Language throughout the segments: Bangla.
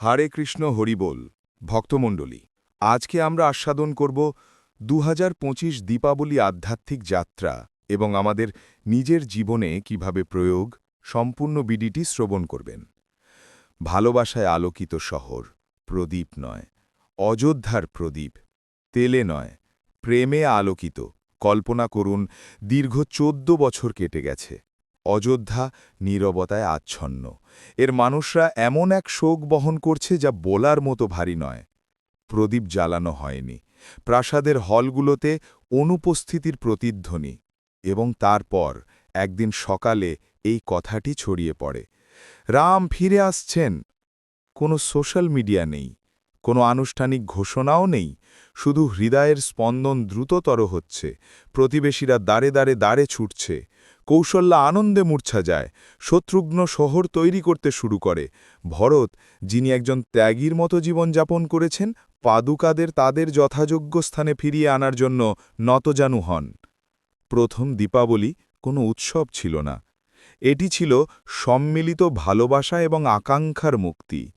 হারে কৃষ্ণ হরিবোল ভক্তমণ্ডলী, আজকে আমরা আস্বাদন করব দু হাজার পঁচিশ দীপাবলি আধ্যাত্মিক যাত্রা এবং আমাদের নিজের জীবনে কীভাবে প্রয়োগ, সম্পূর্ণ বিডিটি শ্রবণ করবেন। ভালোবাসায় আলোকিত শহর, প্রদীপ নয়, অযোধ্যার প্রদীপ, তেলে নয়, প্রেমে আলোকিত, কল্পনা করুন দীর্ঘ চোদ্দ বছর কেটে গেছে। অযোধ্যা নীরবতায় আচ্ছন্ন। এর মানুষরা এমন এক শোক বহন করছে যা বলার মতো ভারী নয়। প্রদীপ জ্বালানো হয়নি। প্রাসাদের হলগুলোতে অনুপস্থিতির প্রতিধ্বনি এবং তারপর একদিন সকালে এই কথাটি ছড়িয়ে পড়ে। রাম ফিরে আসছেন। কোনো সোশ্যাল মিডিয়া নেই। কোনো আনুষ্ঠানিক ঘোষণাও নেই। শুধু হৃদয়ের স্পন্দন দ্রুততর হচ্ছে। প্রতিবেশীরা দাঁড়ে দাঁড়ে দাঁড়ে ছুটছে। কৌশল্যা আনন্দে মূর্ছা যায়। শত্রুঘ্ন শহর তৈরি করতে শুরু করে। ভরত, যিনি একজন ত্যাগীর মতো জীবনযাপন করেছেন, পাদুকাদের তাদের যথাযোগ্য স্থানে ফিরিয়ে আনার জন্য নতজানু হন। প্রথম দীপাবলি কোনো উৎসব ছিল না। এটি ছিল সম্মিলিত ভালোবাসা এবং আকাঙ্ক্ষার মুক্তি।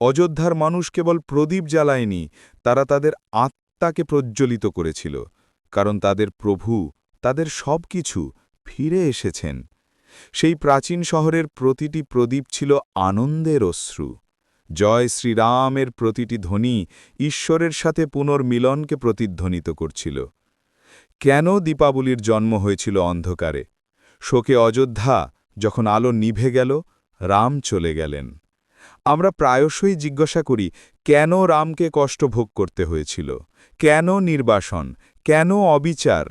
অযোধ্যার মানুষ কেবল প্রদীপ জ্বালায়নি, তারা তাদের আত্মাকে প্রজ্জ্বলিত করেছিল। কারণ তাদের প্রভু, তাদের সব কিছু ফিরে এসেছেন। সেই প্রাচীন শহরের প্রতিটি প্রদীপ ছিল আনন্দের অশ্রু। জয় শ্রীরামের প্রতিটি ধ্বনি ঈশ্বরের সাথে পুনর্মিলনকে প্রতিধ্বনিত করছিল। কেন দীপাবলির জন্ম হয়েছিল অন্ধকারে? শোকে অযোধ্যা যখন আলো নিভে গেল, রাম চলে গেলেন। আমরা প্রায়শই জিজ্ঞাসা করি, কেন রামকে কষ্ট ভোগ করতে হয়েছিল? কেন নির্বাসন? কেন অবিচার?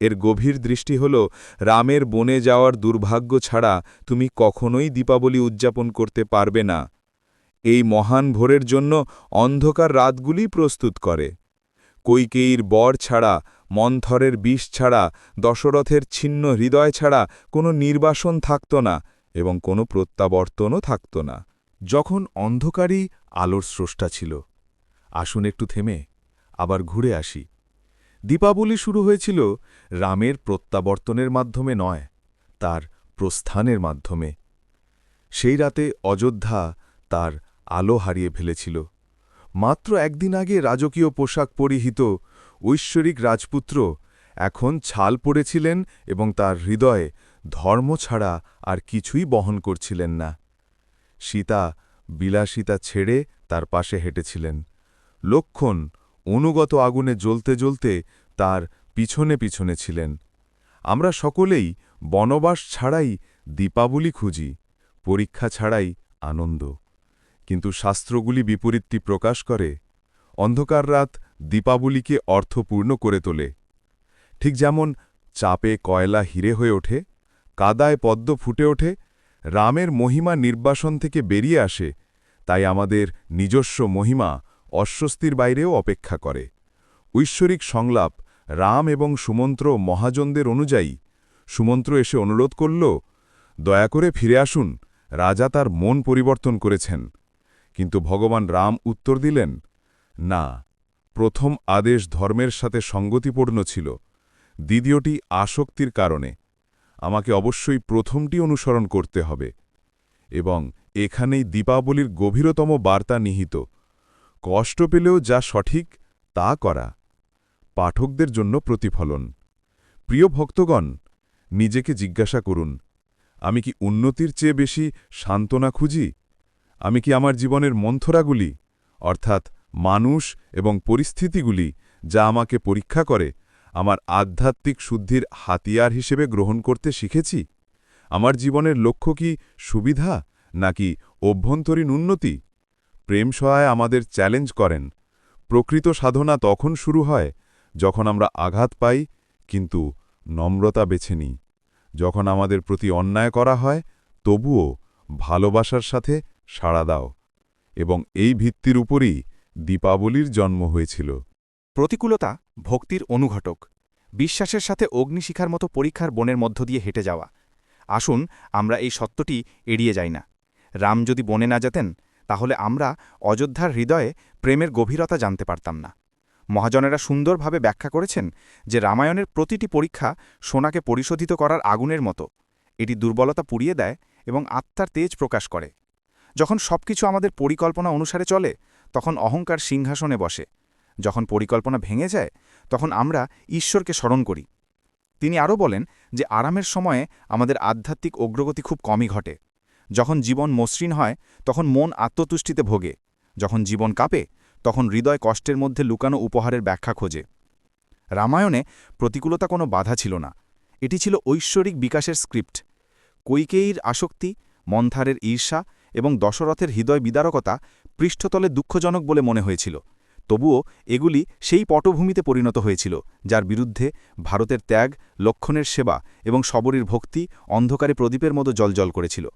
এর গভীর দৃষ্টি হল, রামের বনে যাওয়ার দুর্ভাগ্য ছাড়া তুমি কখনোই দীপাবলি উদযাপন করতে পারবে না। এই মহান ভোরের জন্য অন্ধকার রাতগুলি প্রস্তুত করে। কৈকেয়ীর বর ছাড়া, মন্থরের বিষ ছাড়া, দশরথের ছিন্ন হৃদয় ছাড়া কোনো নির্বাসন থাকত না এবং কোনো প্রত্যাবর্তনও থাকত না। যখন অন্ধকারই আলোর স্রষ্টা ছিল। আসুন একটু থেমে, আবার ঘুরে আসি। দীপাবলি শুরু হয়েছিল রামের প্রত্যাবর্তনের মাধ্যমে নয়, তার প্রস্থানের মাধ্যমে। সেই রাতে অযোধ্যা তার আলো হারিয়ে ফেলেছিল। মাত্র একদিন আগে রাজকীয় পোশাক পরিহিত ঐশ্বরিক রাজপুত্র এখন ছাল পড়েছিলেন এবং তার হৃদয়ে ধর্ম ছাড়া আর কিছুই বহন করছিলেন না। সীতা বিলাসিতা ছেড়ে তার পাশে হেঁটেছিলেন। লক্ষণ অনুগত আগুনে জ্বলতে জ্বলতে তার পিছনে পিছনে ছিলেন। আমরা সকলেই বনবাস ছাড়াই দীপাবলি খুঁজি, পরীক্ষা ছাড়াই আনন্দ। কিন্তু শাস্ত্রগুলি বিপরীতটি প্রকাশ করে, অন্ধকার রাত দীপাবলিকে অর্থপূর্ণ করে তোলে। ঠিক যেমন চাপে কয়লা হিরে হয়ে ওঠে, কাদায় পদ্ম ফুটে ওঠে, রামের মহিমা নির্বাসন থেকে বেরিয়ে আসে, তাই আমাদের নিজস্ব মহিমা অস্বস্তির বাইরেও অপেক্ষা করে। ঐশ্বরিক সংলাপ রাম এবং সুমন্ত্র মহাজনদের অনুযায়ী, সুমন্ত্র এসে অনুরোধ করল, দয়া করে ফিরে আসুন, রাজা তার মন পরিবর্তন করেছেন। কিন্তু ভগবান রাম উত্তর দিলেন, না, প্রথম আদেশ ধর্মের সাথে সঙ্গতিপূর্ণ ছিল। দ্বিতীয়টি আসক্তির কারণে। আমাকে অবশ্যই প্রথমটি অনুসরণ করতে হবে। এবং এখানেই দীপাবলির গভীরতম বার্তা নিহিত। কষ্ট পেলেও যা সঠিক, তা করা। পাঠকদের জন্য প্রতিফলন। প্রিয় ভক্তগণ, নিজেকে জিজ্ঞাসা করুন, আমি কি উন্নতির চেয়ে বেশি সান্ত্বনা খুঁজি? আমি কি আমার জীবনের মন্থরাগুলি, অর্থাৎ মানুষ এবং পরিস্থিতিগুলি যা আমাকে পরীক্ষা করে, আমার আধ্যাত্মিক শুদ্ধির হাতিয়ার হিসেবে গ্রহণ করতে শিখেছি? আমার জীবনের লক্ষ্য কি সুবিধা, নাকি অভ্যন্তরীণ উন্নতি? প্রেম সহায় আমাদের চ্যালেঞ্জ করেন। প্রকৃত সাধনা তখন শুরু হয় যখন আমরা আঘাত পাই, কিন্তু নম্রতা বেছে নিই। যখন আমাদের প্রতি অন্যায় করা হয়, তবুও ভালোবাসার সাথে সাড়া দাও। এবং এই ভিত্তির উপরই দীপাবলির জন্ম হয়েছিল। প্রতিকূলতা ভক্তির অনুঘটক। বিশ্বাসের সাথে অগ্নিশিখার মতো পরীক্ষার বনের মধ্য দিয়ে হেঁটে যাওয়া। আসুন আমরা এই সত্যটি এড়িয়ে যাই না। রাম যদি বনে না যেতেন তাহলে আমরা অযোধ্যার হৃদয়ে প্রেমের গভীরতা জানতে পারতাম না। মহাজনেরা সুন্দরভাবে ব্যাখ্যা করেছেন যে রামায়ণের প্রতিটি পরীক্ষা সোনাকে পরিশোধিত করার আগুনের মতো। এটি দুর্বলতা পুড়িয়ে দেয় এবং আত্মার তেজ প্রকাশ করে। যখন সবকিছু আমাদের পরিকল্পনা অনুসারে চলে, তখন অহংকার সিংহাসনে বসে। যখন পরিকল্পনা ভেঙে যায়, তখন আমরা ঈশ্বরকে স্মরণ করি। তিনি আরও বলেন যে আরামের সময়ে আমাদের আধ্যাত্মিক অগ্রগতি খুব কমই ঘটে। যখন জীবন মসৃণ হয়, তখন মন আত্মতুষ্টিতে ভোগে। যখন জীবন কাঁপে, তখন হৃদয় কষ্টের মধ্যে লুকানো উপহারের ব্যাখ্যা খোঁজে। রামায়ণে প্রতিকূলতা কোনো বাধা ছিল না। এটি ছিল ঐশ্বরিক বিকাশের স্ক্রিপ্ট। কৈকেয়ীর আসক্তি, মন্থারের ঈর্ষা এবং দশরথের হৃদয় বিদারকতা পৃষ্ঠতলে দুঃখজনক বলে মনে হয়েছিল। তবুও এগুলি সেই পটভূমিতে পরিণত হয়েছিল, যার বিরুদ্ধে ভারতের ত্যাগ, লক্ষণের সেবা এবং সবরীর ভক্তি অন্ধকারে প্রদীপের মতো জলজল করেছিল।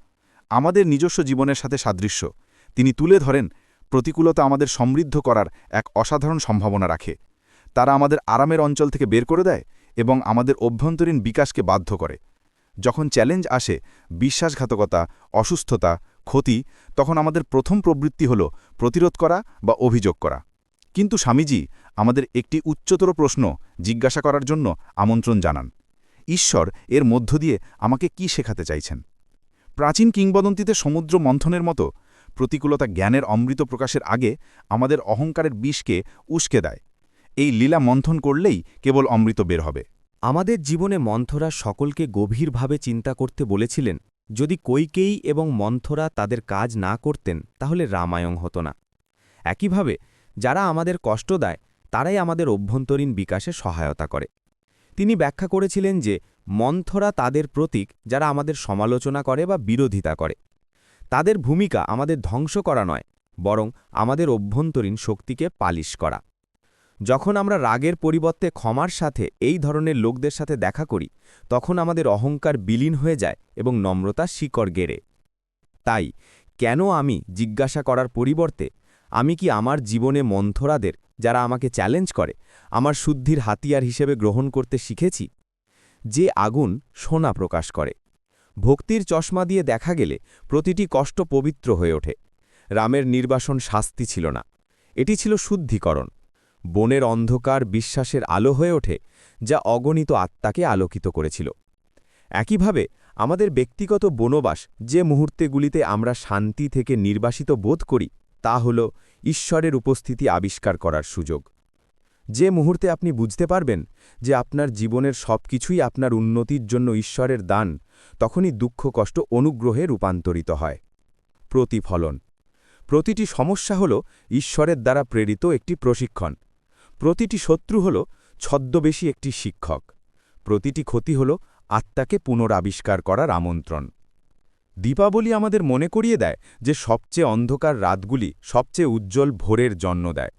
আমাদের নিজস্ব জীবনের সাথে সাদৃশ্য। তিনি তুলে ধরেন, প্রতিকূলতা আমাদের সমৃদ্ধ করার এক অসাধারণ সম্ভাবনা রাখে। তারা আমাদের আরামের অঞ্চল থেকে বের করে দেয় এবং আমাদের অভ্যন্তরীণ বিকাশকে বাধ্য করে। যখন চ্যালেঞ্জ আসে, বিশ্বাসঘাতকতা, অসুস্থতা, ক্ষতি, তখন আমাদের প্রথম প্রবৃত্তি হল প্রতিরোধ করা বা অভিযোগ করা। কিন্তু স্বামীজি আমাদের একটি উচ্চতর প্রশ্ন জিজ্ঞাসা করার জন্য আমন্ত্রণ জানান। ঈশ্বর এর মধ্য দিয়ে আমাকে কি শেখাতে চাইছেন? প্রাচীন কিংবদন্তিতে সমুদ্র মন্থনের মতো প্রতিকূলতা জ্ঞানের অমৃত প্রকাশের আগে আমাদের অহংকারের বিষকে উস্কে দেয়। এই লীলা মন্থন করলেই কেবল অমৃত বের হবে। আমাদের জীবনে মন্থরা সকলকে গভীরভাবে চিন্তা করতে বলেছিলেন, যদি কৈকেয়ী এবং মন্থরা তাদের কাজ না করতেন, তাহলে রামায়ণ হতো না। একইভাবে, যারা আমাদের কষ্ট দেয়, তারাই আমাদের অভ্যন্তরীণ বিকাশে সহায়তা করে। তিনি ব্যাখ্যা করেছিলেন যে মন্থরা তাদের প্রতীক যারা আমাদের সমালোচনা করে বা বিরোধিতা করে। তাদের ভূমিকা আমাদের ধ্বংস করা নয়, বরং আমাদের অভ্যন্তরীণ শক্তিকে পালিশ করা। যখন আমরা রাগের পরিবর্তে ক্ষমার সাথে এই ধরনের লোকদের সাথে দেখা করি, তখন আমাদের অহংকার বিলীন হয়ে যায় এবং নম্রতা শিকড় গেড়ে। তাই, কেন আমি জিজ্ঞাসা করার পরিবর্তে, আমি কি আমার জীবনে মন্থরাদের যারা আমাকে চ্যালেঞ্জ করে, আমার শুদ্ধির হাতিয়ার হিসেবে গ্রহণ করতে শিখেছি? যে আগুন সোনা প্রকাশ করে। ভক্তির চশমা দিয়ে দেখা গেলে প্রতিটি কষ্ট পবিত্র হয়ে ওঠে। রামের নির্বাসন শাস্তি ছিল না। এটি ছিল শুদ্ধিকরণ। বনের অন্ধকার বিশ্বাসের আলো হয়ে ওঠে, যা অগণিত আত্মাকে আলোকিত করেছিল। একইভাবে আমাদের ব্যক্তিগত বনবাস যে মুহূর্তেগুলিতে আমরা শান্তি থেকে নির্বাসিত বোধ করি, তা হল ঈশ্বরের উপস্থিতি আবিষ্কার করার সুযোগ। যে মুহূর্তে আপনি বুঝতে পারবেন যে আপনার জীবনের সবকিছুই আপনার উন্নতির জন্য ঈশ্বরের দান, তখনই দুঃখ, কষ্ট অনুগ্রহে রূপান্তরিত হয়। প্রতিফলন। প্রতিটি সমস্যা হল ঈশ্বরের দ্বারা প্রেরিত একটি প্রশিক্ষণ। প্রতিটি শত্রু হল ছদ্মবেশী একটি শিক্ষক। প্রতিটি ক্ষতি হল আত্মাকে পুনরাবিষ্কার করার আমন্ত্রণ। দীপাবলি আমাদের মনে করিয়ে দেয় যে সবচেয়ে অন্ধকার রাতগুলি সবচেয়ে উজ্জ্বল ভোরের জন্ম দেয়।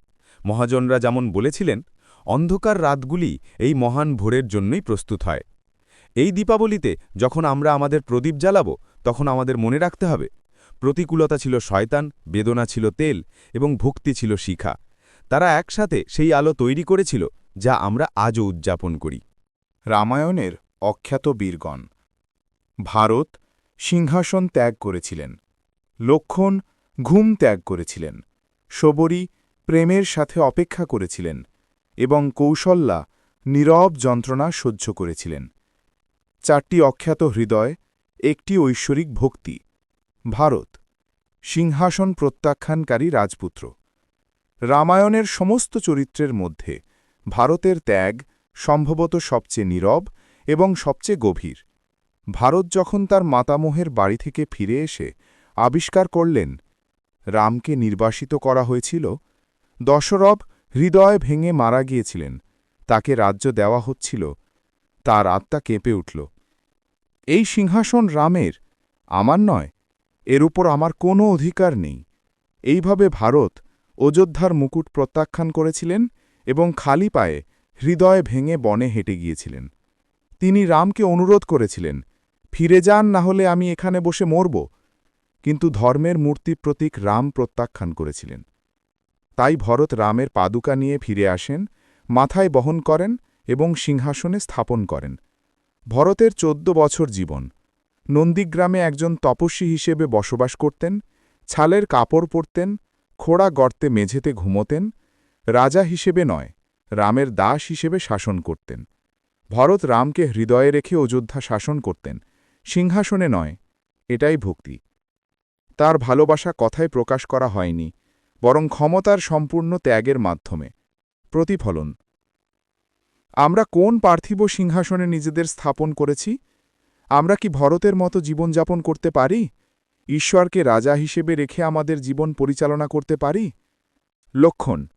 মহাজনরা যেমন বলেছিলেন, অন্ধকার রাতগুলি এই মহান ভোরের জন্যই প্রস্তুত হয়। এই দীপাবলিতে যখন আমরা আমাদের প্রদীপ জ্বালাব, তখন আমাদের মনে রাখতে হবে, প্রতিকূলতা ছিল শয়তান, বেদনা ছিল তেল এবং ভক্তি ছিল শিখা। তারা একসাথে সেই আলো তৈরি করেছিল, যা আমরা আজও উদযাপন করি। রামায়ণের অখ্যাত বীরগণ, ভারত সিংহাসন ত্যাগ করেছিলেন, লক্ষণ ঘুম ত্যাগ করেছিলেন, শবরী প্রেমের সাথে অপেক্ষা করেছিলেন এবং কৌশল্যা নীরব যন্ত্রণা সহ্য করেছিলেন। চারটি অখ্যাত হৃদয়, একটি ঐশ্বরিক ভক্তি। ভারত, সিংহাসন প্রত্যাখ্যানকারী রাজপুত্র। রামায়ণের সমস্ত চরিত্রের মধ্যে ভারতের ত্যাগ সম্ভবত সবচেয়ে নীরব এবং সবচেয়ে গভীর। ভারত যখন তার মাতামোহের বাড়ি থেকে ফিরে এসে আবিষ্কার করলেন, রামকে নির্বাসিত করা হয়েছিল দশরব হৃদয় ভেঙে মারা গিয়েছিলেন। তাকে রাজ্য দেওয়া হচ্ছিল। তার আত্মা কেঁপে উঠল। এই সিংহাসন রামের? আমার নয়। এর উপর আমার কোনো অধিকার নেই। এইভাবে ভারত অযোধ্যার মুকুট প্রত্যাখ্যান করেছিলেন এবং খালি পায়ে হৃদয় ভেঙে বনে হেঁটে গিয়েছিলেন। তিনি রামকে অনুরোধ করেছিলেন, ফিরে যান, না হলে আমি এখানে বসে মরব। কিন্তু ধর্মের মূর্তি প্রতীক রাম প্রত্যাখ্যান করেছিলেন। তাই ভরত রামের পাদুকা নিয়ে ফিরে আসেন, মাথায় বহন করেন এবং সিংহাসনে স্থাপন করেন। ভরতের চোদ্দ বছর জীবন। নন্দীগ্রামে একজন তপস্বী হিসেবে বসবাস করতেন, ছালের কাপড় পরতেন, খোড়া গর্তে মেঝেতে ঘুমোতেন, রাজা হিসেবে নয়, রামের দাস হিসেবে শাসন করতেন। ভরত রামকে হৃদয়ে রেখে অযোধ্যা শাসন করতেন, সিংহাসনে নয়, এটাই ভক্তি। তার ভালোবাসা কথায় প্রকাশ করা হয়নি বরং ক্ষমতার সম্পূর্ণ ত্যাগের মাধ্যমে। প্রতিফলন। আমরা কোন পার্থিব সিংহাসনে নিজেদের স্থাপন করেছি? আমরা কি ভরতের মতো জীবনযাপন করতে পারি? ঈশ্বরকে রাজা হিসেবে রেখে আমাদের জীবন পরিচালনা করতে পারি? লক্ষণ।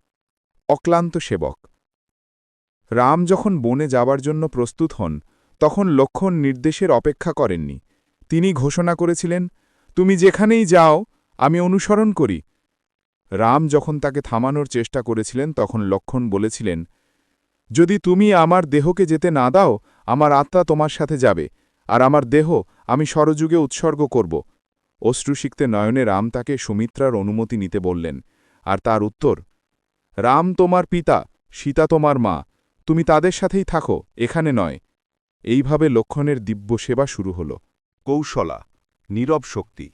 অক্লান্ত সেবক। রাম যখন বনে যাবার জন্য প্রস্তুত হন, তখন লক্ষণ নির্দেশের অপেক্ষা করেননি। তিনি ঘোষণা করেছিলেন, তুমি যেখানেই যাও, আমি অনুসরণ করি। রাম যখন তাকে থামানোর চেষ্টা করেছিলেন, তখন লক্ষণ বলেছিলেন, যদি তুমি আমার দেহকে যেতে না দাও, আমার আত্মা তোমার সাথে যাবে, আর আমার দেহ আমি সরযুগে উৎসর্গ করব। অশ্রুসিক্তে নয়নে রাম তাকে সুমিত্রার অনুমতি নিতে বললেন, আর তার উত্তর, রাম তোমার পিতা, সীতা তোমার মা, তুমি তাদের সাথেই থাকো, এখানে নয়। এইভাবে লক্ষণের দিব্য সেবা শুরু হল। কৌশলা, নীরব শক্তি।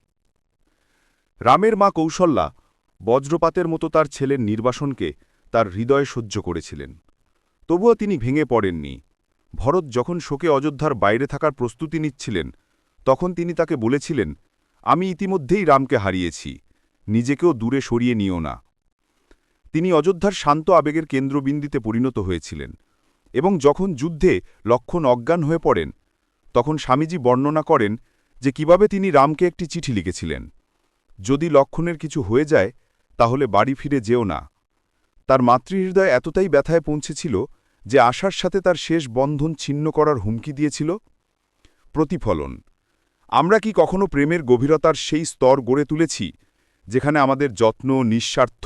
রামের মা কৌশল্যা বজ্রপাতের মতো তার ছেলের নির্বাসনকে তার হৃদয়ে সহ্য করেছিলেন। তবুও তিনি ভেঙে পড়েননি। ভরত যখন শোকে অযোধ্যার বাইরে থাকার প্রস্তুতি নিচ্ছিলেন, তখন তিনি তাকে বলেছিলেন, আমি ইতিমধ্যেই রামকে হারিয়েছি, নিজেকেও দূরে সরিয়ে নিও না। তিনি অযোধ্যার শান্ত আবেগের কেন্দ্রবিন্দিতে পরিণত হয়েছিলেন এবং যখন যুদ্ধে লক্ষণ অজ্ঞান হয়ে পড়েন, তখন স্বামীজি বর্ণনা করেন যে কীভাবে তিনি রামকে একটি চিঠি লিখেছিলেন। যদি লক্ষণের কিছু হয়ে যায় তাহলে বাড়ি ফিরে যেও না। তার মাতৃহৃদয় এতটাই ব্যথায় পৌঁছেছিল যে আশার সাথে তার শেষ বন্ধন ছিন্ন করার হুমকি দিয়েছিল। প্রতিফলন, আমরা কি কখনো প্রেমের গভীরতার সেই স্তর গড়ে তুলেছি, যেখানে আমাদের যত্ন, নিঃস্বার্থ,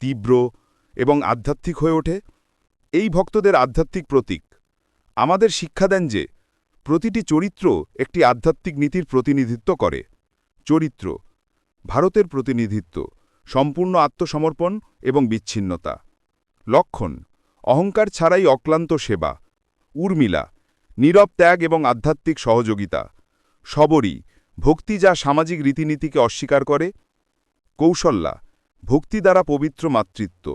তীব্র এবং আধ্যাত্মিক হয়ে ওঠে? এই ভক্তদের আধ্যাত্মিক প্রতীক। আমাদের শিক্ষা দেন যে, প্রতিটি চরিত্র একটি আধ্যাত্মিক নীতির প্রতিনিধিত্ব করে। চরিত্র, ভারতের প্রতিনিধিত্ব। সম্পূর্ণ আত্মসমর্পণ এবং বিচ্ছিন্নতা। লক্ষণ, অহংকার ছাড়াই অক্লান্ত সেবা, উর্মিলা, নীরব ত্যাগ এবং আধ্যাত্মিক সহযোগিতা, সবরী, ভক্তি যা সামাজিক রীতিনীতিকে অস্বীকার করে, কৌশল্যা, ভক্তি দ্বারা পবিত্র মাতৃত্ব।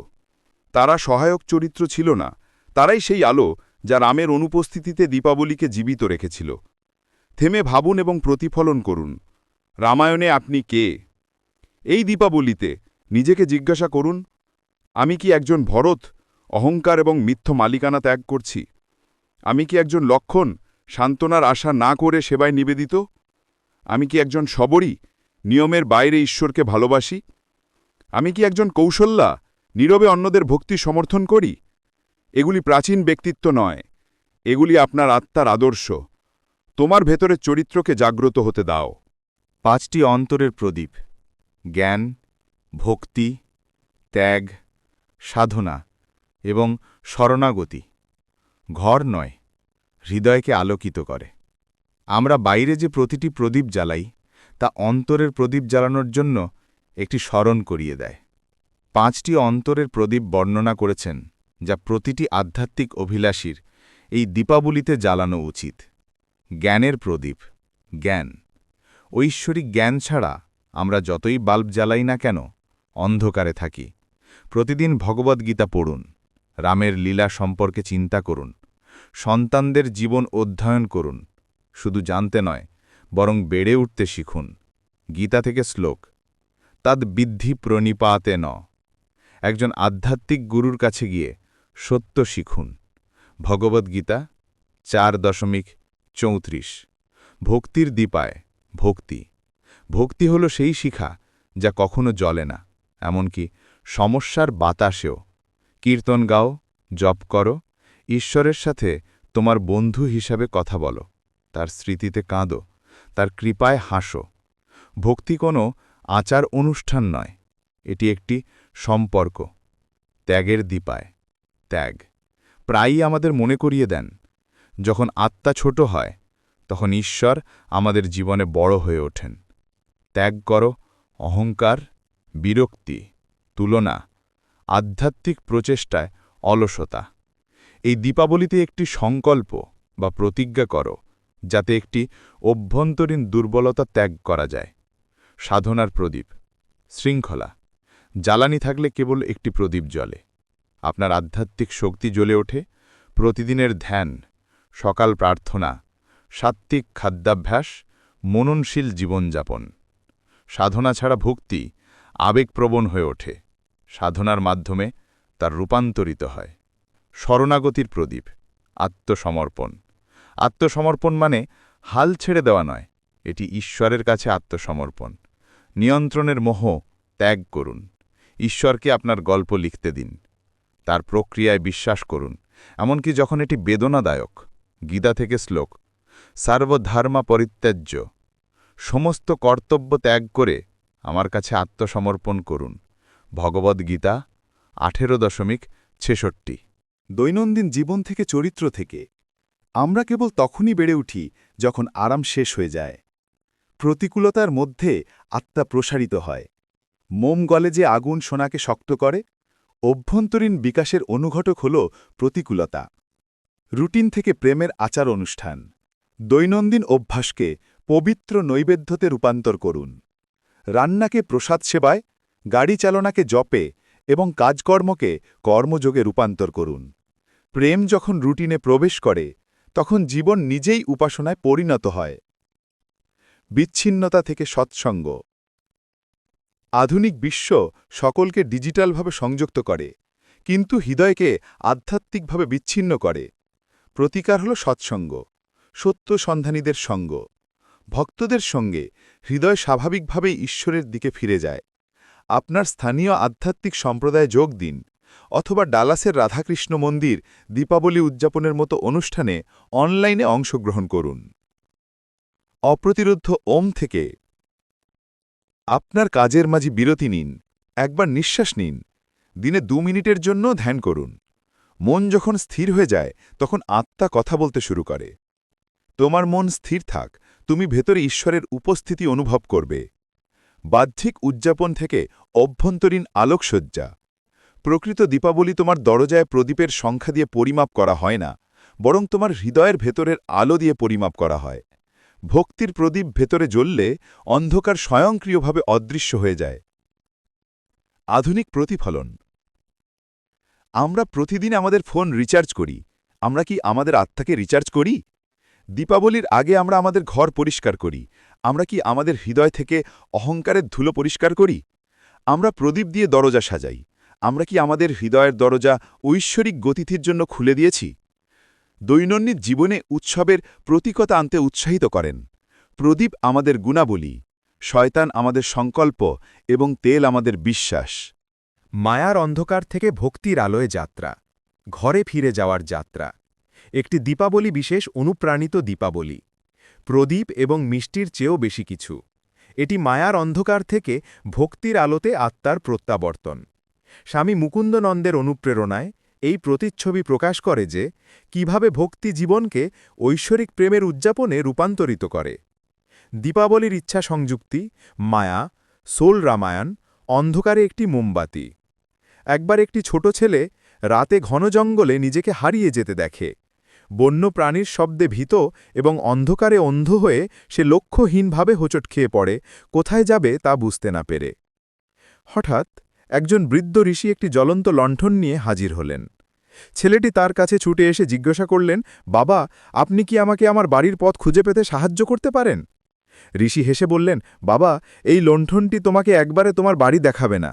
তারা সহায়ক চরিত্র ছিল না, তারাই সেই আলো যা রামের অনুপস্থিতিতে দীপাবলিকে জীবিত রেখেছিল। থেমে ভাবুন এবং প্রতিফলন করুন। রামায়ণে আপনি কে? এই দীপাবলিতে নিজেকে জিজ্ঞাসা করুন, আমি কি একজন ভরত, অহংকার এবং মিথ্য মালিকানা ত্যাগ করছি? আমি কি একজন লক্ষণ, সান্ত্বনার আশা না করে সেবায় নিবেদিত? আমি কি একজন সবরী, নিয়মের বাইরে ঈশ্বরকে ভালোবাসি? আমি কি একজন কৌশল্যা, নীরবে অন্যদের ভক্তি সমর্থন করি? এগুলি প্রাচীন ব্যক্তিত্ব নয়, এগুলি আপনার আত্মার আদর্শ। তোমার ভেতরের চরিত্রকে জাগ্রত হতে দাও। পাঁচটি অন্তরের প্রদীপ। জ্ঞান, ভক্তি, ত্যাগ, সাধনা এবং শরণাগতি। ঘর নয়, হৃদয়কে আলোকিত করে। আমরা বাইরে যে প্রতিটি প্রদীপ জ্বালাই, তা অন্তরের প্রদীপ জ্বালানোর জন্য একটি স্মরণ করিয়ে দেয়। পাঁচটি অন্তরের প্রদীপ বর্ণনা করেছেন, যা প্রতিটি আধ্যাত্মিক অভিলাষীর এই দীপাবলিতে জ্বালানো উচিত। জ্ঞানের প্রদীপ, জ্ঞান। ঐশ্বরিক জ্ঞান ছাড়া আমরা যতই বাল্ব জ্বালাই না কেন, অন্ধকারে থাকি। প্রতিদিন ভগবদ্গীতা পড়ুন, রামের লীলা সম্পর্কে চিন্তা করুন, সন্তানদের জীবন অধ্যয়ন করুন, শুধু জানতে নয়, বরং বেড়ে উঠতে শিখুন। গীতা থেকে শ্লোক তাদ বিদ্ধি প্রণিপাতে ন। একজন আধ্যাত্মিক গুরুর কাছে গিয়ে সত্য শিখুন। ভগবদ্গীতা চার দশমিক চৌত্রিশ। ভক্তির দীপায়, ভক্তি। ভক্তি হল সেই শিখা যা কখনো জ্বলে না, এমনকি সমস্যার বাতাসেও। কীর্তন গাও, জপ করো, ঈশ্বরের সাথে তোমার বন্ধু হিসাবে কথা বলো, তার স্মৃতিতে কাঁদো, তার কৃপায় হাসো। ভক্তি কোনো আচার অনুষ্ঠান নয়, এটি একটি সম্পর্ক, ত্যাগের দীপায়, ত্যাগ। প্রায়ই আমাদের মনে করিয়ে দেন, যখন আত্মা ছোট হয়, তখন ঈশ্বর আমাদের জীবনে বড় হয়ে ওঠেন। ত্যাগ করো, অহংকার, বিরক্তি, তুলনা, আধ্যাত্মিক প্রচেষ্টায় অলসতা। এই দীপাবলিতে একটি সংকল্প বা প্রতিজ্ঞা করো, যাতে একটি অভ্যন্তরীণ দুর্বলতা ত্যাগ করা যায়। সাধনার প্রদীপ, শৃঙ্খলা, জ্বালানি থাকলে কেবল একটি প্রদীপ জ্বলে। আপনার আধ্যাত্মিক শক্তি জ্বলে ওঠে। প্রতিদিনের ধ্যান, সকাল প্রার্থনা, সাত্ত্বিক খাদ্যাভ্যাস, মননশীল জীবনযাপন। সাধনা ছাড়া ভক্তি আবেগপ্রবণ হয়ে ওঠে। সাধনার মাধ্যমে তার রূপান্তরিত হয়। শরণাগতির প্রদীপ, আত্মসমর্পণ। আত্মসমর্পণ মানে হাল ছেড়ে দেওয়া নয়, এটি ঈশ্বরের কাছে আত্মসমর্পণ। নিয়ন্ত্রণের মোহ ত্যাগ করুন। ঈশ্বরকে আপনার গল্প লিখতে দিন। তার প্রক্রিয়ায় বিশ্বাস করুন। এমনকি যখন এটি বেদনাদায়ক, গীতা থেকে শ্লোক, সার্বধর্মা পরিত্যাজ্য। সমস্ত কর্তব্য ত্যাগ করে আমার কাছে আত্মসমর্পণ করুন। ভগবদ্গীতা আঠেরো দশমিক ছেষট্টি। দৈনন্দিন জীবন থেকে চরিত্র থেকে, আমরা কেবল তখনই বেড়ে উঠি যখন আরাম শেষ হয়ে যায়। প্রতিকূলতার মধ্যে আত্মা প্রসারিত হয়। মোম গলে যে আগুন সোনাকে শক্ত করে, অভ্যন্তরীণ বিকাশের অনুঘটক হল প্রতিকূলতা। রুটিন থেকে প্রেমের আচার অনুষ্ঠান। দৈনন্দিন অভ্যাসকে পবিত্র নৈবেদ্যতে রূপান্তর করুন। রান্নাকে প্রসাদ সেবায়, গাড়ি চালনাকে জপে এবং কাজকর্মকে কর্মযোগে রূপান্তর করুন। প্রেম যখন রুটিনে প্রবেশ করে, তখন জীবন নিজেই উপাসনায় পরিণত হয়। বিচ্ছিন্নতা থেকে সৎসঙ্গ। আধুনিক বিশ্ব সকলকে ডিজিটালভাবে সংযুক্ত করে, কিন্তু হৃদয়কে আধ্যাত্মিকভাবে বিচ্ছিন্ন করে। প্রতিকার হল সৎসঙ্গ, সত্য সন্ধানীদের সঙ্গ। ভক্তদের সঙ্গে হৃদয় স্বাভাবিকভাবেই ঈশ্বরের দিকে ফিরে যায়। আপনার স্থানীয় আধ্যাত্মিক সম্প্রদায়ে যোগ দিন অথবা ডালাসের রাধাকৃষ্ণ মন্দির দীপাবলি উদযাপনের মতো অনুষ্ঠানে অনলাইনে অংশগ্রহণ করুন। অপ্রতিরোধ ওম থেকে আপনার কাজের মাঝে বিরতি নিন, একবার নিঃশ্বাস নিন, দিনে দু মিনিটের জন্য ধ্যান করুন। মন যখন স্থির হয়ে যায়, তখন আত্মা কথা বলতে শুরু করে। তোমার মন স্থির থাক তুমি ভেতরে ঈশ্বরের উপস্থিতি অনুভব করবে। বাহ্যিক উদযাপন থেকে অভ্যন্তরীণ আলোকসজ্জা। প্রকৃত দীপাবলি তোমার দরজায় প্রদীপের সংখ্যা দিয়ে পরিমাপ করা হয় না, বরং তোমার হৃদয়ের ভেতরের আলো দিয়ে পরিমাপ করা হয়। ভক্তির প্রদীপ ভেতরে জ্বললে অন্ধকার স্বয়ংক্রিয়ভাবে অদৃশ্য হয়ে যায়। আধুনিক প্রতিফলন। আমরা প্রতিদিন আমাদের ফোন রিচার্জ করি। আমরা কি আমাদের আত্মাকে রিচার্জ করি? দীপাবলির আগে আমরা আমাদের ঘর পরিষ্কার করি। আমরা কি আমাদের হৃদয় থেকে অহংকারের ধুলো পরিষ্কার করি? আমরা প্রদীপ দিয়ে দরজা সাজাই। আমরা কি আমাদের হৃদয়ের দরজা ঐশ্বরিক গতিথির জন্য খুলে দিয়েছি? দৈনন্দিন জীবনে উৎসবের প্রতীকতা আনতে উৎসাহিত করেন। প্রদীপ আমাদের গুণাবলী, শয়তান আমাদের সংকল্প এবং তেল আমাদের বিশ্বাস। মায়ার অন্ধকার থেকে ভক্তির আলোয় যাত্রা, ঘরে ফিরে যাওয়ার যাত্রা। একটি দীপাবলি বিশেষ অনুপ্রাণিত দীপাবলি। প্রদীপ এবং মিষ্টির চেয়েও বেশি কিছু। এটি মায়ার অন্ধকার থেকে ভক্তির আলোতে আত্মার প্রত্যাবর্তন। স্বামী মুকুন্দনন্দের অনুপ্রেরণায় এই প্রতিচ্ছবি প্রকাশ করে যে, কীভাবে ভক্তি জীবনকে ঐশ্বরিক প্রেমের উদযাপনে রূপান্তরিত করে। দীপাবলির ইচ্ছা সংযুক্তি, মায়া, সোল রামায়ণ, অন্ধকারে একটি মোমবাতি। একবার একটি ছোট ছেলে রাতে ঘন জঙ্গলে নিজেকে হারিয়ে যেতে দেখে। বন্য প্রাণীর শব্দে ভীত এবং অন্ধকারে অন্ধ হয়ে সে লক্ষ্যহীনভাবে হোঁচট খেয়ে পড়ে, কোথায় যাবে তা বুঝতে না পেরে। হঠাৎ একজন বৃদ্ধ ঋষি একটি জ্বলন্ত লণ্ঠন নিয়ে হাজির হলেন। ছেলেটি তার কাছে ছুটে এসে জিজ্ঞাসা করলেন, বাবা, আপনি কি আমাকে আমার বাড়ির পথ খুঁজে পেতে সাহায্য করতে পারেন? ঋষি হেসে বললেন, বাবা, এই লণ্ঠনটি তোমাকে একবারে তোমার বাড়ি দেখাবে না।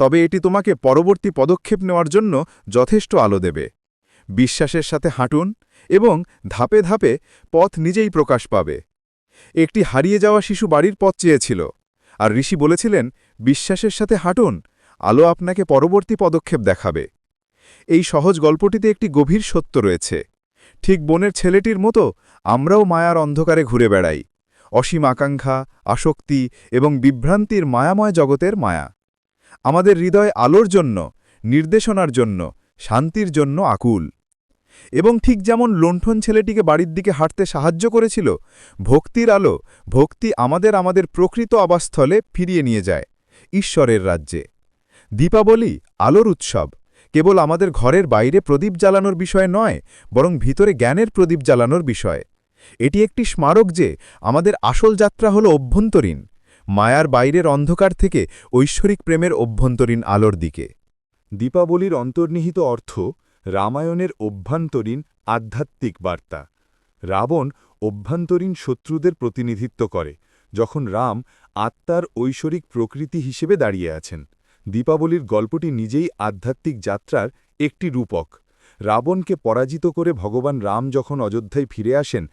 তবে এটি তোমাকে পরবর্তী পদক্ষেপ নেওয়ার জন্য যথেষ্ট আলো দেবে। বিশ্বাসের সাথে হাঁটুন এবং ধাপে ধাপে পথ নিজেই প্রকাশ পাবে। একটি হারিয়ে যাওয়া শিশু বাড়ির পথ চেয়েছিল। আর ঋষি বলেছিলেন, বিশ্বাসের সাথে হাঁটুন, আলো আপনাকে পরবর্তী পদক্ষেপ দেখাবে। এই সহজ গল্পটিতে একটি গভীর সত্য রয়েছে। ঠিক বনের ছেলেটির মতো আমরাও মায়ার অন্ধকারে ঘুরে বেড়াই। অসীম আকাঙ্ক্ষা, আসক্তি এবং বিভ্রান্তির মায়াময় জগতের মায়া। আমাদের হৃদয় আলোর জন্য, নির্দেশনার জন্য, শান্তির জন্য আকুল। এবং ঠিক যেমন লণ্ঠন ছেলেটিকে বাড়ির দিকে হাঁটতে সাহায্য করেছিল, ভক্তির আলো, ভক্তি আমাদের আমাদের প্রকৃত আবাসস্থলে ফিরিয়ে নিয়ে যায়, ঈশ্বরের রাজ্যে। দীপাবলি আলোর উৎসব, কেবল আমাদের ঘরের বাইরে প্রদীপ জ্বালানোর বিষয় নয়, বরং ভিতরে জ্ঞানের প্রদীপ জ্বালানোর বিষয়। এটি একটি স্মারক যে, আমাদের আসল যাত্রা হল অভ্যন্তরীণ, মায়ার বাইরের অন্ধকার থেকে ঐশ্বরিক প্রেমের অভ্যন্তরীণ আলোর দিকে। দীপাবলির অন্তর্নিহিত অর্থ রামায়ণের অভ্যন্তরীণ আধ্যাত্মিক বার্তা। রাবণ অভ্যন্তরীণ শত্রুদের প্রতিনিধিত্ব করে, যখন রাম আত্মার ঐশ্বরিক প্রকৃতি হিসেবে দাঁড়িয়ে আছেন। দীপাবলির গল্পটি নিজেই আধ্যাত্মিক যাত্রার একটি রূপক। রাবণকে পরাজিত করে ভগবান রাম যখন অযোধ্যায় ফিরে আসেন,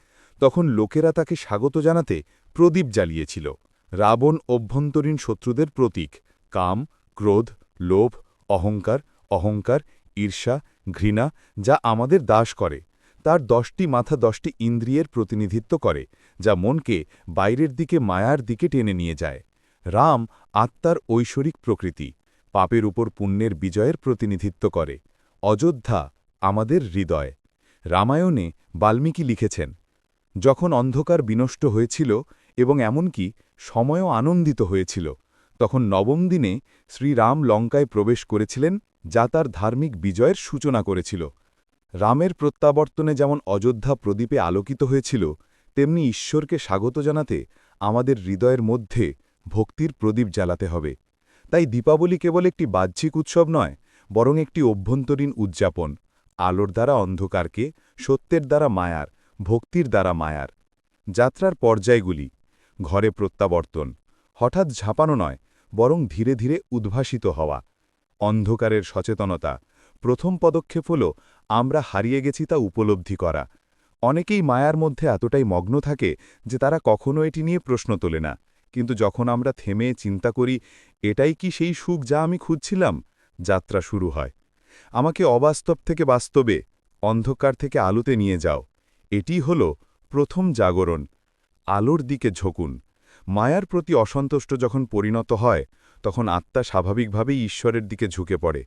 তখন লোকেরা তাকে স্বাগত জানাতে প্রদীপ জ্বালিয়েছিল। রাবণ অভ্যন্তরীণ শত্রুদের প্রতীক, কাম, ক্রোধ, লোভ, অহংকার অহংকার ঈর্ষা, ঘৃণা যা আমাদের দাস করে, তার দশটি মাথা দশটি ইন্দ্রিয়ের প্রতিনিধিত্ব করে, যা মনকে বাইরের দিকে, মায়ার দিকে টেনে নিয়ে যায়। রাম আত্মার ঐশ্বরিক প্রকৃতি, পাপের উপর পুণ্যের বিজয়ের প্রতিনিধিত্ব করে। অযোধ্যা আমাদের হৃদয়। রামায়ণে বাল্মীকি লিখেছেন, যখন অন্ধকার বিনষ্ট হয়েছিল এবং এমনকি সময়ও আনন্দিত হয়েছিল, তখন নবম দিনে শ্রীরাম লঙ্কায় প্রবেশ করেছিলেন যা তার ধার্মিক বিজয়ের সূচনা করেছিল। রামের প্রত্যাবর্তনে যেমন অযোধ্যা প্রদীপে আলোকিত হয়েছিল, তেমনি ঈশ্বরকে স্বাগত জানাতে আমাদের হৃদয়ের মধ্যে ভক্তির প্রদীপ জ্বালাতে হবে। তাই দীপাবলি কেবল একটি বাহ্যিক উৎসব নয়, বরং একটি অভ্যন্তরীণ উদযাপন, আলোর দ্বারা অন্ধকারকে, সত্যের দ্বারা মায়ার, ভক্তির দ্বারা মায়ার। যাত্রার পর্যায়গুলি, ঘরে প্রত্যাবর্তন, হঠাৎ ঝাঁপানো নয়, বরং ধীরে ধীরে উদ্ভাসিত হওয়া। অন্ধকারের সচেতনতা। প্রথম পদক্ষেপ হল, আমরা হারিয়ে গেছি তা উপলব্ধি করা। অনেকেই মায়ার মধ্যে এতটাই মগ্ন থাকে যে তারা কখনো এটি নিয়ে প্রশ্ন তোলে না। কিন্তু যখন আমরা থেমে চিন্তা করি, এটাই কি সেই সুখ যা আমি খুঁজছিলাম? যাত্রা শুরু হয়। আমাকে অবাস্তব থেকে বাস্তবে, অন্ধকার থেকে আলোতে নিয়ে যাও। এটি হল প্রথম জাগরণ। আলোর দিকে ঝোঁকুন। মায়ার প্রতি অসন্তুষ্ট যখন পরিণত হয় তখন আত্মা স্বাভাবিকভাবেই ঈশ্বরের দিকে ঝুঁকে পড়ে।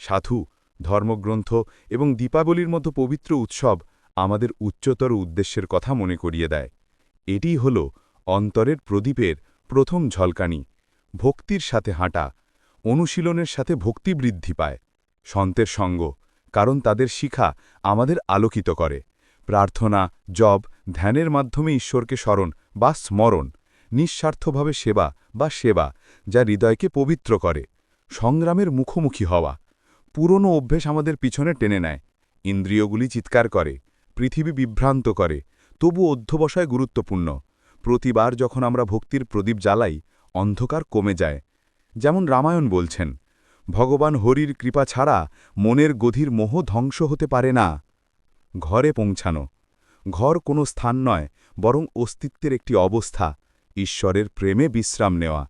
সাধু, ধর্মগ্রন্থ এবং দীপাবলির মতো পবিত্র উৎসব আমাদের উচ্চতর উদ্দেশ্যের কথা মনে করিয়ে দেয়। এটি হল অন্তরের প্রদীপের প্রথম ঝলকানি, ভক্তির সাথে হাঁটা, অনুশীলনের সাথে ভক্তি বৃদ্ধি পায়, সন্তের সঙ্গ, কারণ তাদের শিখা আমাদের আলোকিত করে। প্রার্থনা জব ধ্যানের মাধ্যমে ঈশ্বরকে স্মরণ বা স্মরণ, নিঃস্বার্থভাবে সেবা বা সেবা যা হৃদয়কে পবিত্র করে। সংগ্রামের মুখোমুখি হওয়া। পুরনো অভ্যেস আমাদের পিছনে টেনে নেয়। ইন্দ্রিয়গুলি চিৎকার করে, পৃথিবী বিভ্রান্ত করে, তবু অধ্যবসায় গুরুত্বপূর্ণ। প্রতিবার যখন আমরা ভক্তির প্রদীপ জ্বালাই, অন্ধকার কমে যায়। যেমন রামায়ণ বলছেন, ভগবান হরির কৃপা ছাড়া মনের গধীর মোহ ধ্বংস হতে পারে না। ঘরে পৌঁছানো। ঘর কোনো স্থান নয়, বরং অস্তিত্বের একটি অবস্থা। ঈশ্বরের প্রেমে বিশ্রাম নেওয়া।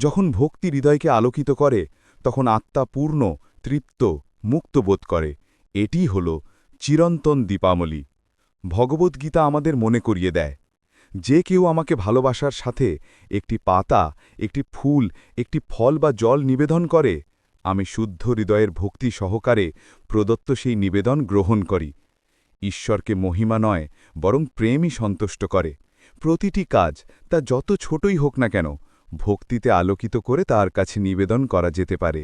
যখন ভক্তি হৃদয়কে আলোকিত করে, তখন আত্মা পূর্ণ, তৃপ্ত, মুক্ত বোধ করে। এটি হল চিরন্তন দীপামলি ভগবদ্গীতা আমাদের মনে করিয়ে দেয়, যে কেউ আমাকে ভালোবাসার সাথে একটি পাতা, একটি ফুল, একটি ফল বা জল নিবেদন করে, আমি শুদ্ধ হৃদয়ের ভক্তি সহকারে প্রদত্ত সেই নিবেদন গ্রহণ করি। ঈশ্বরকে মহিমা নয়, বরং প্রেমই সন্তুষ্ট করে। প্রতিটি কাজ, তা যত ছোটই হোক না কেন ভক্তিতে আলোকিত করে তার কাছে নিবেদন করা যেতে পারে।